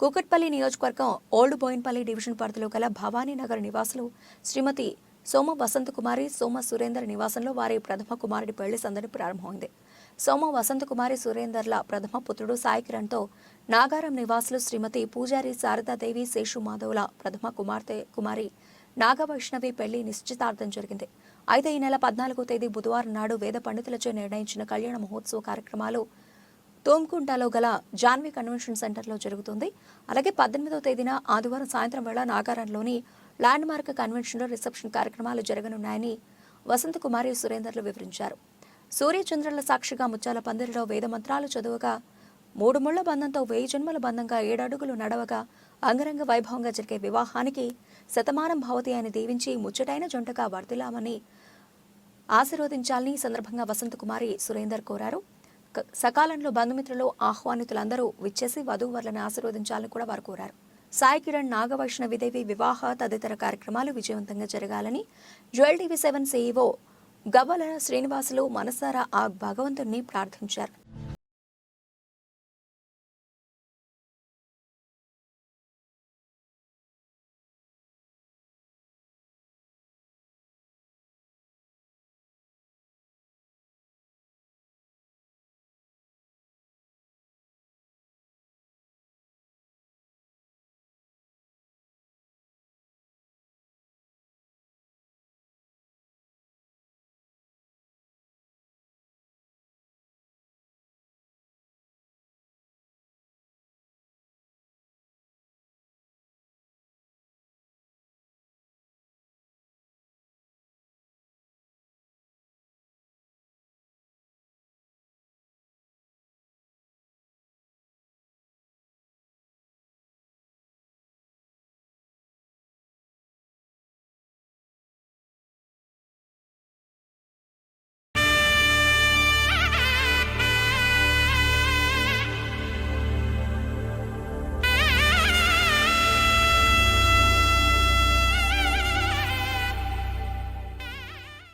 కూకట్పల్లి నియోజకవర్గం old Boinpally division పరిధిలో గల భవానీనగర్ నివాసులు శ్రీమతి సోమ వసంత కుమారి సోమ సురేందర్ నివాసంలో వారి ప్రథమ కుమారుడి పెళ్ళి సందడి ప్రారంభమైంది. సోమ వసంత కుమారి సురేందర్ల ప్రథమ పుత్రుడు సాయి కిరణ్తో నాగారం నివాసులు శ్రీమతి పూజారి శారదాదేవి శేషు మాధవుల ప్రథమ కుమార్తె కుమారి నాగవైష్ణవి పెళ్ళి నిశ్చితార్థం జరిగింది. అయితే ఈ నెల పద్నాలుగో తేదీ బుధవారం నాడు వేద పండితులచే నిర్ణయించిన కళ్యాణ మహోత్సవ కార్యక్రమాలు తోమ్కుంటాలో గల జాన్వీ కన్వెన్షన్ సెంటర్లో జరుగుతుంది. అలాగే పద్దెనిమిదవ తేదీన ఆదివారం సాయంత్రం వేళ నాగారంలోని ల్యాండ్ మార్క్ కన్వెన్షన్లో రిసెప్షన్ కార్యక్రమాలు జరగనున్నాయని వసంత కుమారి సురేందర్లు వివరించారు. సూర్యచంద్రుల సాక్షిగా ముత్యాల పందిరిలో వేద మంత్రాలు చదువుగా మూడు ముళ్ళ బంధంతో వెయ్యి జన్మల బంధంగా ఏడడుగులు నడవగా అంగరంగ వైభవంగా జరిగే వివాహానికి శతమానం భవతి అని దీవించి ముచ్చటైన జంటగా వర్తిలామని ఆశీర్వదించాలని ఈ సందర్భంగా వసంత కుమారి సురేందర్ కోరారు. సకాలంలో బంధుమిత్రులు ఆహ్వానితులందరూ విచ్చేసి వధూవరులను ఆశీర్వదించాలని కూడా వారు కోరారు. సాయి కిరణ్ నాగవైష్ణవిదేవి వివాహ తదితర కార్యక్రమాలు విజయవంతంగా జరగాలని జ్యువెల్ టీవీ సెవెన్ సీఈఓ గవ్వల శ్రీనివాసులు మనసారా ఆ భగవంతుణ్ణి ప్రార్థించారు.